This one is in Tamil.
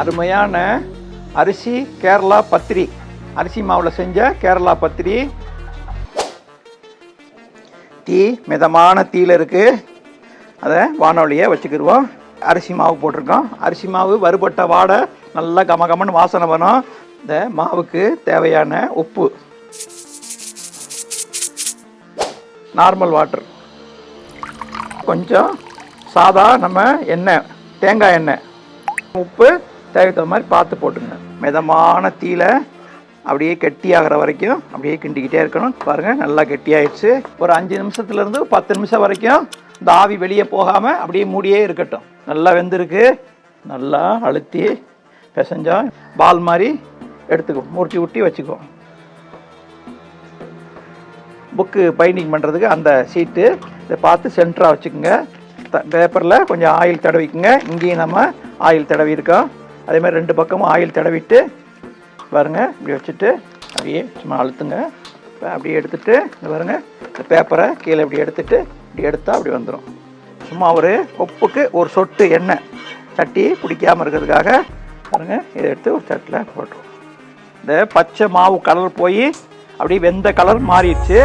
அருமையான அரிசி கேரளா பத்திரி. அரிசி மாவில் செஞ்ச கேரளா பத்திரி. தீ மிதமான தீயில் இருக்குது அதை வானொலியை வச்சுக்கிடுவோம் அரிசி மாவு போட்டிருக்கோம். அரிசி மாவு வறுபட்ட வாடை நல்லா கமகமன்னு வாசனை வரும். இந்த மாவுக்கு தேவையான உப்பு. Normal water. கொஞ்சம் சாதா நம்ம எண்ணெய் தேங்காய் எண்ணெய். உப்பு தேவைக்கு தகுந்த மாதிரி பார்த்து போட்டுங்க மிதமான தீயில அப்படியே கெட்டியாகிற வரைக்கும் அப்படியே கிண்டிக்கிட்டே இருக்கணும். பாருங்கள் நல்லா கெட்டியாயிடுச்சு. ஒரு அஞ்சு நிமிஷத்துலேருந்து பத்து நிமிஷம் வரைக்கும் இந்த ஆவி வெளியே போகாமல் அப்படியே மூடியே இருக்கட்டும். நல்லா வெந்திருக்கு. நல்லா அழுத்தி பிசைஞ்சா பால் மாதிரி எடுத்துக்குவோம் மூர்த்தி ஊட்டி வச்சுக்குவோம் புக்கு பைண்டிங் பண்ணுறதுக்கு அந்த சீட்டு இதை பார்த்து சென்டராக வச்சுக்கோங்க. த பேப்பரில் கொஞ்சம் ஆயில் தடவிக்குங்க. இங்கேயும் நம்ம ஆயில் தடவி இருக்கோம் அதே மாதிரி ரெண்டு பக்கமும் ஆயில் தடவிட்டு பாருங்க இப்படி வச்சுட்டு அப்படியே சும்மா அழுத்துங்க. அப்படியே எடுத்துகிட்டு இங்க பாருங்க இந்த பேப்பரை கீழே இப்படி எடுத்துகிட்டு இப்படி எடுத்தால் அப்படி வந்துடும் சும்மா ஒரு உப்புக்கு ஒரு சொட்டு எண்ணெய் சட்டி பிடிக்காமல் இருக்கிறதுக்காக பாருங்கள் இதை எடுத்து ஒரு சட்டில் போட்டுருவோம் இந்த பச்சை மாவு கலர் போய் அப்படியே வெந்த கலர் மாறிடுச்சு.